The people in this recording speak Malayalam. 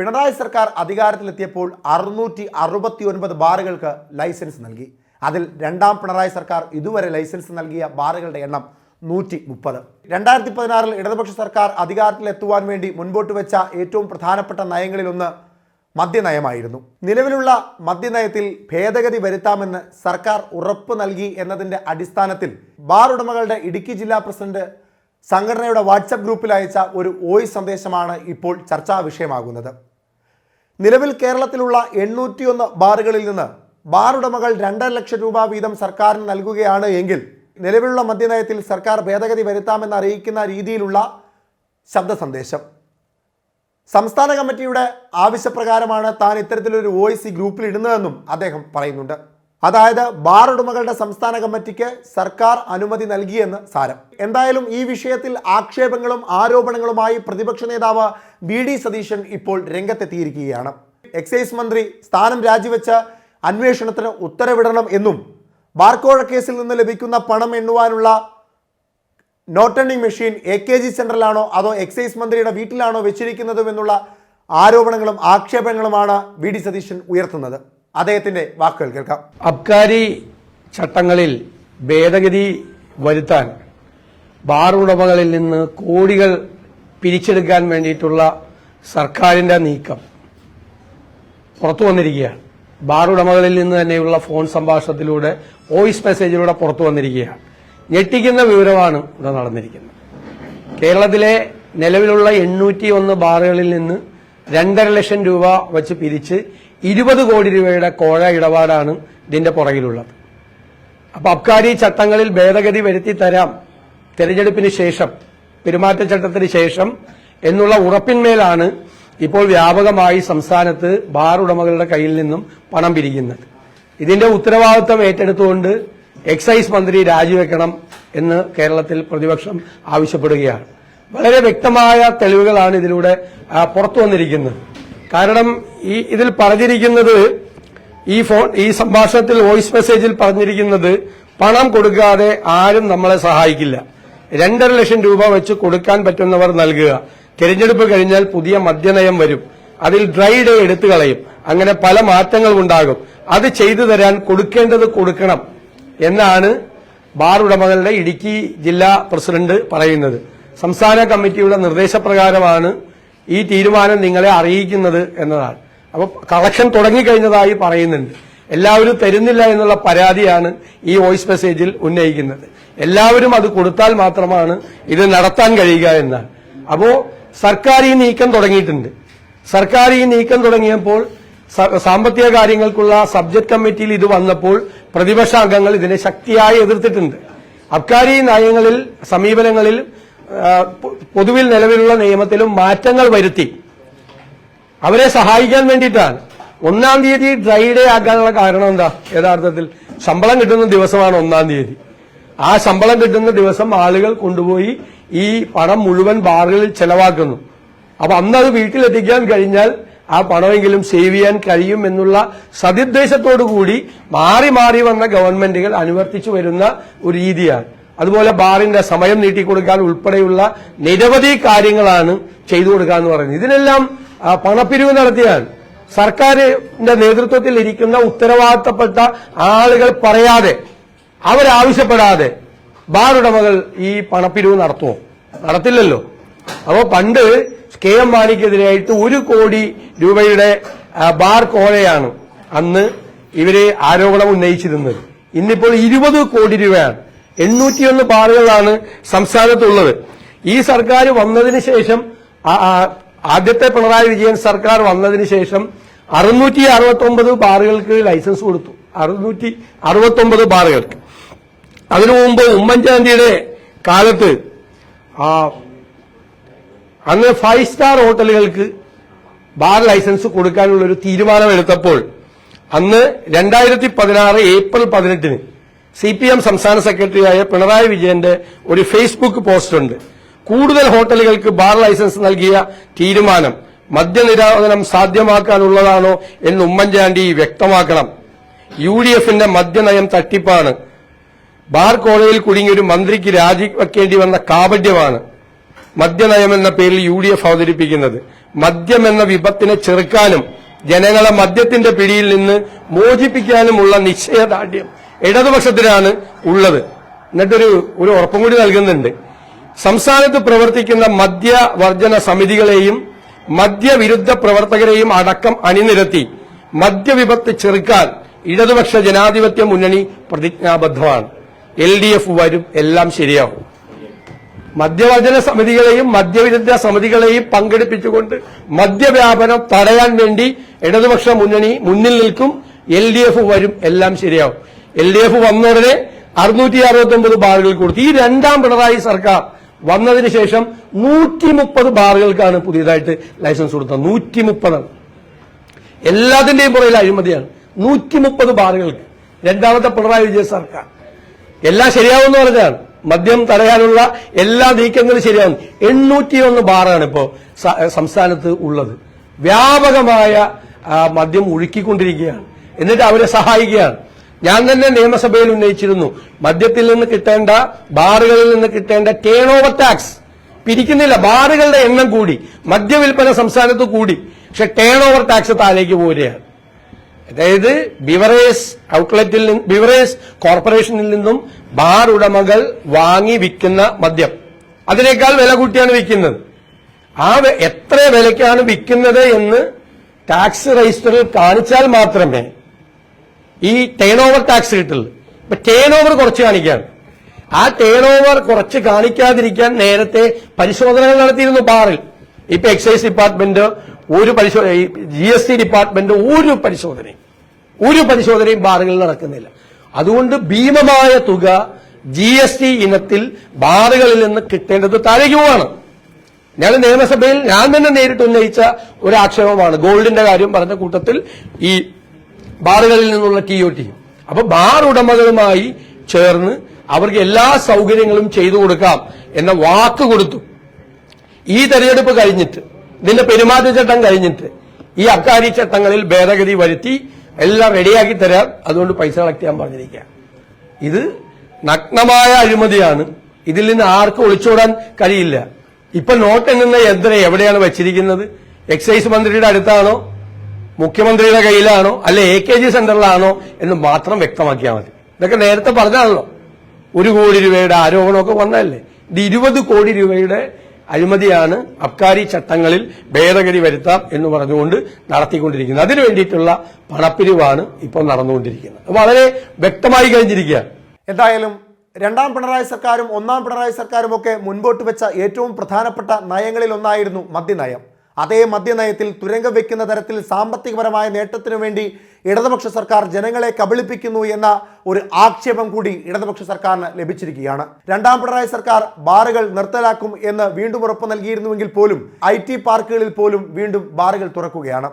പിണറായി സർക്കാർ അധികാരത്തിലെത്തിയപ്പോൾ അറുന്നൂറ്റി അറുപത്തി ഒൻപത് ബാറുകൾക്ക് ലൈസൻസ് നൽകി. അതിൽ രണ്ടാം പിണറായി സർക്കാർ ഇതുവരെ ലൈസൻസ് നൽകിയ ബാറുകളുടെ എണ്ണം നൂറ്റി മുപ്പത് രണ്ടായിരത്തി പതിനാറിൽ ഇടതുപക്ഷ സർക്കാർ അധികാരത്തിലെത്തുവാൻ വേണ്ടി മുൻപോട്ട് വെച്ച ഏറ്റവും പ്രധാനപ്പെട്ട നയങ്ങളിലൊന്ന് മദ്യനയമായിരുന്നു. നിലവിലുള്ള മദ്യനയത്തിൽ ഭേദഗതി വരുത്താമെന്ന് സർക്കാർ ഉറപ്പ് നൽകി എന്നതിന്റെ അടിസ്ഥാനത്തിൽ ബാർ ഉടമകളുടെ ഇടുക്കി ജില്ലാ പ്രസിഡന്റ് സംഘടനയുടെ വാട്സപ്പ് ഗ്രൂപ്പിൽ അയച്ച ഒരു വോയിസ് സന്ദേശമാണ് ഇപ്പോൾ ചർച്ചാ വിഷയമാകുന്നത്. നിലവിൽ കേരളത്തിലുള്ള എണ്ണൂറ്റിയൊന്ന് ബാറുകളിൽ നിന്ന് ബാർ ഉടമകൾ രണ്ടര ലക്ഷം രൂപ വീതം സർക്കാരിന് നൽകുകയാണ് എങ്കിൽ നിലവിലുള്ള മദ്യനയത്തിൽ സർക്കാർ ഭേദഗതി വരുത്താമെന്ന് അറിയിക്കുന്ന രീതിയിലുള്ള ശബ്ദ സന്ദേശം സംസ്ഥാന കമ്മിറ്റിയുടെ ആവശ്യപ്രകാരമാണ് താൻ ഇത്തരത്തിലൊരു വോയിസ് ഗ്രൂപ്പിൽ ഇടുന്നതെന്നും അദ്ദേഹം പറയുന്നുണ്ട്. അതായത് ബാർ ഉടമകളുടെ സംസ്ഥാന കമ്മിറ്റിക്ക് സർക്കാർ അനുമതി നൽകിയെന്ന് സാരം. എന്തായാലും ഈ വിഷയത്തിൽ ആക്ഷേപങ്ങളും ആരോപണങ്ങളുമായി പ്രതിപക്ഷ നേതാവ് ബി ഡി സതീശൻ ഇപ്പോൾ രംഗത്തെത്തിയിരിക്കുകയാണ്. എക്സൈസ് മന്ത്രി സ്ഥാനം രാജിവെച്ച അന്വേഷണത്തിന് ഉത്തരവിടണം എന്നും ബാർക്കോഴ കേസിൽ നിന്ന് ലഭിക്കുന്ന പണം എണ്ണുവാനുള്ള നോട്ട് എണ്ണിംഗ് മെഷീൻ എ കെ ജി സെന്ററിലാണോ അതോ എക്സൈസ് മന്ത്രിയുടെ വീട്ടിലാണോ വെച്ചിരിക്കുന്നതും എന്നുള്ള ആരോപണങ്ങളും ആക്ഷേപങ്ങളുമാണ് വി ഡി സതീശൻ ഉയർത്തുന്നത്. അദ്ദേഹത്തിന്റെ വാക്കുകൾ കേൾക്കാം. അബ്കാരി ചട്ടങ്ങളിൽ ഭേദഗതി വരുത്താൻ ബാർ ഉടമകളിൽ നിന്ന് കോടികൾ പിരിച്ചെടുക്കാൻ വേണ്ടിയിട്ടുള്ള സർക്കാരിന്റെ നീക്കം പുറത്തു വന്നിരിക്കുകയാണ്. ബാർ ഉടമകളിൽ നിന്ന് തന്നെയുള്ള ഫോൺ സംഭാഷണത്തിലൂടെ വോയിസ് മെസ്സേജിലൂടെ പുറത്തു വന്നിരിക്കുകയാണ്. ഞെട്ടിക്കുന്ന വിവരമാണ് ഇവിടെ നടന്നിരിക്കുന്നത്. കേരളത്തിലെ നിലവിലുള്ള എണ്ണൂറ്റി ഒന്ന് ബാറുകളിൽ നിന്ന് രണ്ടര ലക്ഷം രൂപ വച്ച് പിരിച്ച് ഇരുപത് കോടി രൂപയുടെ കോഴ ഇടപാടാണ് ഇതിന്റെ പുറകിലുള്ളത്. അപ്പൊ അബ്കാരി ചട്ടങ്ങളിൽ ഭേദഗതി വരുത്തി തരാം തെരഞ്ഞെടുപ്പിന് ശേഷം പെരുമാറ്റച്ചട്ടത്തിന് ശേഷം എന്നുള്ള ഉറപ്പിന്മേലാണ് ഇപ്പോൾ വ്യാപകമായി സംസ്ഥാനത്ത് ബാർ ഉടമകളുടെ കയ്യിൽ നിന്നും പണം പിരിക്കുന്നത് ഇതിന്റെ ഉത്തരവാദിത്വം ഏറ്റെടുത്തുകൊണ്ട് എക്സൈസ് മന്ത്രി രാജിവെക്കണം എന്ന് കേരളത്തിൽ പ്രതിപക്ഷം ആവശ്യപ്പെടുകയാണ്. വളരെ വ്യക്തമായ തെളിവുകളാണ് ഇതിലൂടെ പുറത്തു വന്നിരിക്കുന്നത് കാരണം ഈ ഇതിൽ പറഞ്ഞിരിക്കുന്നത് ഈ ഫോൺ ഈ സംഭാഷണത്തിൽ വോയിസ് മെസ്സേജിൽ പറഞ്ഞിരിക്കുന്നത് പണം കൊടുക്കാതെ ആരും നമ്മളെ സഹായിക്കില്ല. രണ്ടര ലക്ഷം രൂപ വെച്ച് കൊടുക്കാൻ പറ്റുന്നവർ നൽകുക. തിരഞ്ഞെടുപ്പ് കഴിഞ്ഞാൽ പുതിയ മദ്യനയം വരും. അതിൽ ഡ്രൈ ഡേ എടുത്തു കളയും. അങ്ങനെ പല മാറ്റങ്ങൾ ഉണ്ടാകും. അത് ചെയ്തു തരാൻ കൊടുക്കേണ്ടത് കൊടുക്കണം എന്നാണ് ബാർ ഉടമകളുടെ ഇടുക്കി ജില്ലാ പ്രസിഡന്റ് പറയുന്നത്. സംസ്ഥാന കമ്മിറ്റിയുടെ നിർദ്ദേശപ്രകാരമാണ് ഈ തീരുമാനം നിങ്ങളെ അറിയിക്കുന്നത് എന്നതാണ്. അപ്പൊ കളക്ഷൻ തുടങ്ങിക്കഴിഞ്ഞതായി പറയുന്നുണ്ട്. എല്ലാവരും തരുന്നില്ല എന്നുള്ള പരാതിയാണ് ഈ വോയിസ് മെസ്സേജിൽ ഉന്നയിക്കുന്നത്. എല്ലാവരും അത് കൊടുത്താൽ മാത്രമാണ് ഇത് നടത്താൻ കഴിയുക എന്നാണ്. അപ്പോ സർക്കാർ ഈ നീക്കം തുടങ്ങിയിട്ടുണ്ട്. സർക്കാർ ഈ നീക്കം തുടങ്ങിയപ്പോൾ സാമ്പത്തിക കാര്യങ്ങൾക്കുള്ള സബ്ജക്ട് കമ്മിറ്റിയിൽ ഇത് വന്നപ്പോൾ പ്രതിപക്ഷ അംഗങ്ങൾ ഇതിനെ ശക്തിയായി എതിർത്തിട്ടുണ്ട്. അബ്കാരി നയങ്ങളിൽ സമീപനങ്ങളിൽ പൊതുവിൽ നിലവിലുള്ള നിയമത്തിലും മാറ്റങ്ങൾ വരുത്തി. അവരെ സഹായിക്കാൻ വേണ്ടിയിട്ടാണ്. ഒന്നാം തീയതി ഡ്രൈ ഡേ ആക്കാനുള്ള കാരണം എന്താ? യഥാർത്ഥത്തിൽ ശമ്പളം കിട്ടുന്ന ദിവസമാണ് ഒന്നാം തീയതി. ആ ശമ്പളം കിട്ടുന്ന ദിവസം ആളുകൾ കൊണ്ടുപോയി ഈ പണം മുഴുവൻ ബാറുകളിൽ ചെലവാക്കുന്നു. അപ്പൊ അന്നത് വീട്ടിലെത്തിക്കാൻ കഴിഞ്ഞാൽ ആ പണമെങ്കിലും സേവ് ചെയ്യാൻ കഴിയും എന്നുള്ള സതിദ്ദേശത്തോടു കൂടി മാറി മാറി വന്ന ഗവൺമെന്റുകൾ അനുവർത്തിച്ചു വരുന്ന ഒരു രീതിയാണ്. അതുപോലെ ബാറിന്റെ സമയം നീട്ടിക്കൊടുക്കാൻ ഉൾപ്പെടെയുള്ള നിരവധി കാര്യങ്ങളാണ് ചെയ്തു കൊടുക്കുക എന്ന് പറയുന്നത്. ഇതിനെല്ലാം പണപ്പിരിവ് നടത്തിയാൽ സർക്കാരിന്റെ നേതൃത്വത്തിൽ ഇരിക്കുന്ന ഉത്തരവാദിത്തപ്പെട്ട ആളുകൾ പറയാതെ അവരാവശ്യപ്പെടാതെ ബാർ ഉടമകൾ ഈ പണപ്പിരിവ് നടത്തുമോ? നടത്തില്ലല്ലോ. അപ്പോ പണ്ട് കെ എം മാണിക്കെതിരായിട്ട് ഒരു കോടി രൂപയുടെ ബാർ കോഴയാണ് അന്ന് ഇവർ ആരോപണം ഉന്നയിച്ചിരുന്നത്. ഇന്നിപ്പോൾ ഇരുപത് കോടി രൂപയാണ്. എണ്ണൂറ്റിയൊന്ന് ബാറുകളാണ് സംസ്ഥാനത്തുള്ളത്. ഈ സർക്കാർ വന്നതിന് ശേഷം ആദ്യത്തെ പിണറായി വിജയൻ സർക്കാർ വന്നതിന് ശേഷം അറുന്നൂറ്റി അറുപത്തി ഒമ്പത് ബാറുകൾക്ക് ലൈസൻസ് കൊടുത്തു. അറുന്നൂറ്റി അറുപത്തി ഒമ്പത് ബാറുകൾക്ക് അതിനു മുമ്പ് ഉമ്മൻചാണ്ടിയുടെ കാലത്ത് അന്ന് ഫൈവ് സ്റ്റാർ ഹോട്ടലുകൾക്ക് ബാർ ലൈസൻസ് കൊടുക്കാനുള്ള ഒരു തീരുമാനമെടുത്തപ്പോൾ അന്ന് രണ്ടായിരത്തി പതിനാറ് ഏപ്രിൽ പതിനെട്ടിന് സി പി എം സംസ്ഥാന സെക്രട്ടറിയായ പിണറായി വിജയന്റെ ഒരു ഫേസ്ബുക്ക് പോസ്റ്റ് ഉണ്ട്. കൂടുതൽ ഹോട്ടലുകൾക്ക് ബാർ ലൈസൻസ് നൽകിയ തീരുമാനം മദ്യനിരോധനം സാധ്യമാക്കാനുള്ളതാണോ എന്ന് ഉമ്മൻചാണ്ടി വ്യക്തമാക്കണം. യു ഡി എഫിന്റെ മദ്യനയം തട്ടിപ്പാണ്. ബാർ കോളയിൽ കുടുങ്ങിയ ഒരു മന്ത്രിക്ക് രാജിവെക്കേണ്ടി വന്ന കാപട്യമാണ് മദ്യനയം എന്ന പേരിൽ യു ഡി എഫ് അവതരിപ്പിക്കുന്നത്. മദ്യം എന്ന വിപത്തിനെ ചെറുക്കാനും ജനങ്ങളെ മദ്യത്തിന്റെ പിടിയിൽ നിന്ന് മോചിപ്പിക്കാനുമുള്ള നിശ്ചയദാർഢ്യം ഇടതുപക്ഷത്തിനാണ് ഉള്ളത്. എന്നിട്ടൊരു ഒരു ഉറപ്പും കൂടി നൽകുന്നുണ്ട്. സംസ്ഥാനത്ത് പ്രവർത്തിക്കുന്ന മദ്യവർജന സമിതികളെയും മദ്യവിരുദ്ധ പ്രവർത്തകരെയും അടക്കം അണിനിരത്തി മദ്യവിപത്ത് ചെറുക്കാൻ ഇടതുപക്ഷ ജനാധിപത്യ മുന്നണി പ്രതിജ്ഞാബദ്ധമാണ്. എൽ ഡി എഫ് വരും എല്ലാം ശരിയാവും. മദ്യവർജന സമിതികളെയും മദ്യവിരുദ്ധ സമിതികളെയും പങ്കെടുപ്പിച്ചുകൊണ്ട് മദ്യവ്യാപനം തടയാൻ വേണ്ടി ഇടതുപക്ഷ മുന്നണി മുന്നിൽ നിൽക്കും. എൽ വരും എല്ലാം ശരിയാവും. എൽ ഡി എഫ് വന്നോടനെ അറുന്നൂറ്റി അറുപത്തി ഒമ്പത് ബാറുകൾ കൊടുത്തു. ഈ രണ്ടാം പിണറായി സർക്കാർ വന്നതിന് ശേഷം നൂറ്റി മുപ്പത് ബാറുകൾക്കാണ് പുതിയതായിട്ട് ലൈസൻസ് കൊടുത്തത്. നൂറ്റി മുപ്പതാണ് എല്ലാത്തിന്റെയും പുറകിൽ അഴിമതിയാണ്. നൂറ്റി മുപ്പത് ബാറുകൾക്ക്. രണ്ടാമത്തെ പിണറായി വിജയൻ സർക്കാർ. എല്ലാം ശരിയാവുമെന്ന് പറഞ്ഞാണ് മദ്യം തടയാനുള്ള എല്ലാ നീക്കങ്ങളും ശരിയാവും. എണ്ണൂറ്റിയൊന്ന് ബാറാണ് ഇപ്പോ സംസ്ഥാനത്ത് ഉള്ളത്. വ്യാപകമായ മദ്യം ഒഴുക്കിക്കൊണ്ടിരിക്കുകയാണ്. എന്നിട്ട് അവരെ സഹായിക്കുകയാണ്. ഞാൻ തന്നെ നിയമസഭയിൽ ഉന്നയിച്ചിരുന്നു. മദ്യത്തിൽ നിന്ന് കിട്ടേണ്ട ബാറുകളിൽ നിന്ന് കിട്ടേണ്ട ടേൺ ഓവർ ടാക്സ് പിരിക്കുന്നില്ല ബാറുകളുടെ എണ്ണം കൂടി. മദ്യവിൽപ്പന സംസ്ഥാനത്ത് കൂടി. പക്ഷെ ടേൺ ഓവർ ടാക്സ് താഴേക്ക് പോരുകയാണ്. അതായത് ബിവറേസ് ഔട്ട്ലെറ്റിൽ നിന്ന് ബിവറേസ് കോർപ്പറേഷനിൽ നിന്നും ബാർ ഉടമകൾ വാങ്ങി വിൽക്കുന്ന മദ്യം. അതിനേക്കാൾ വില കൂട്ടിയാണ് വിൽക്കുന്നത്. ആ എത്ര വിലയ്ക്കാണ് വിൽക്കുന്നത് എന്ന് ടാക്സ് രജിസ്റ്ററിൽ കാണിച്ചാൽ മാത്രമേ ഈ ടേൺ ഓവർ ടാക്സ് കിട്ടുള്ളൂ ഇപ്പൊ ടേൺ ഓവർ കുറച്ച് കാണിക്കുകയാണ് ആ ടേൺ ഓവർ കുറച്ച് കാണിക്കാതിരിക്കാൻ നേരത്തെ പരിശോധനകൾ നടത്തിയിരുന്നു ബാറിൽ. ഇപ്പൊ എക്സൈസ് ഡിപ്പാർട്ട്മെന്റ് ഒരു പരിശോധന ജി എസ് ടി ഡിപ്പാർട്ട്മെന്റ് ഒരു പരിശോധനയും ഒരു പരിശോധനയും ബാറുകളിൽ നടക്കുന്നില്ല. അതുകൊണ്ട് ഭീമമായ തുക ജി എസ് ടി ഇനത്തിൽ ബാറുകളിൽ നിന്ന് കിട്ടേണ്ടത് താഴേക്ക് പോവാണ്. ഞാൻ നിയമസഭയിൽ ഞാൻ തന്നെ നേരിട്ട് ഉന്നയിച്ച ഒരു ആക്ഷേപമാണ്. ഗോൾഡിന്റെ കാര്യം പറഞ്ഞ കൂട്ടത്തിൽ ഈ ബാറുകളിൽ നിന്നുള്ള ടി ഒ ടി അപ്പൊ ബാർ ഉടമകളുമായി ചേർന്ന് അവർക്ക് എല്ലാ സൗകര്യങ്ങളും ചെയ്തു കൊടുക്കാം എന്ന വാക്ക് കൊടുത്തു. ഈ തെരഞ്ഞെടുപ്പ് കഴിഞ്ഞിട്ട് ഇതിന്റെ പെരുമാറ്റച്ചട്ടം കഴിഞ്ഞിട്ട് ഈ അക്കാരി ചട്ടങ്ങളിൽ ഭേദഗതി വരുത്തി എല്ലാം റെഡിയാക്കി തരാം. അതുകൊണ്ട് പൈസ കളക്ട് ചെയ്യാൻ പറഞ്ഞിരിക്കുക. ഇത് നഗ്നമായ അഴിമതിയാണ്. ഇതിൽ നിന്ന് ആർക്കും ഒളിച്ചോടാൻ കഴിയില്ല. ഇപ്പൊ നോട്ട് എണ്ണുന്ന യന്ത്രം എവിടെയാണ് വെച്ചിരിക്കുന്നത്? എക്സൈസ് മന്ത്രിയുടെ അടുത്താണോ? മുഖ്യമന്ത്രിയുടെ കയ്യിലാണോ അല്ലെ എ കെ ജി സെന്ററിലാണോ എന്ന് മാത്രം വ്യക്തമാക്കിയാൽ മതി. ഇതൊക്കെ നേരത്തെ പറഞ്ഞാണല്ലോ. ഒരു കോടി രൂപയുടെ ആരോപണമൊക്കെ വന്നതല്ലേ? ഇത് ഇരുപത് കോടി രൂപയുടെ അഴിമതിയാണ് അബ്കാരി ചട്ടങ്ങളിൽ ഭേദഗതി വരുത്താം എന്ന് പറഞ്ഞുകൊണ്ട് നടത്തിക്കൊണ്ടിരിക്കുന്നത്. അതിനു വേണ്ടിയിട്ടുള്ള പണപ്പിരിവാണ് ഇപ്പോൾ നടന്നുകൊണ്ടിരിക്കുന്നത്. വളരെ വ്യക്തമായി കഴിഞ്ഞിരിക്കുകയാണ്. എന്തായാലും രണ്ടാം പിണറായി സർക്കാരും ഒന്നാം പിണറായി സർക്കാരും ഒക്കെ മുൻപോട്ട് വെച്ച ഏറ്റവും പ്രധാനപ്പെട്ട നയങ്ങളിൽ ഒന്നായിരുന്നു മദ്യനയം. അതേ മദ്യനയത്തിൽ തുരങ്കം വെക്കുന്ന തരത്തിൽ സാമ്പത്തികപരമായ നേട്ടത്തിനു വേണ്ടി ഇടതുപക്ഷ സർക്കാർ ജനങ്ങളെ കബളിപ്പിക്കുന്നു എന്ന ഒരു ആക്ഷേപം കൂടി ഇടതുപക്ഷ സർക്കാരിന് ലഭിച്ചിരിക്കുകയാണ്. രണ്ടാം പിണറായി സർക്കാർ ബാറുകൾ നിർത്തലാക്കും എന്ന് വീണ്ടും ഉറപ്പ് നൽകിയിരുന്നുവെങ്കിൽ പോലും ഐ പാർക്കുകളിൽ പോലും വീണ്ടും ബാറുകൾ തുറക്കുകയാണ്.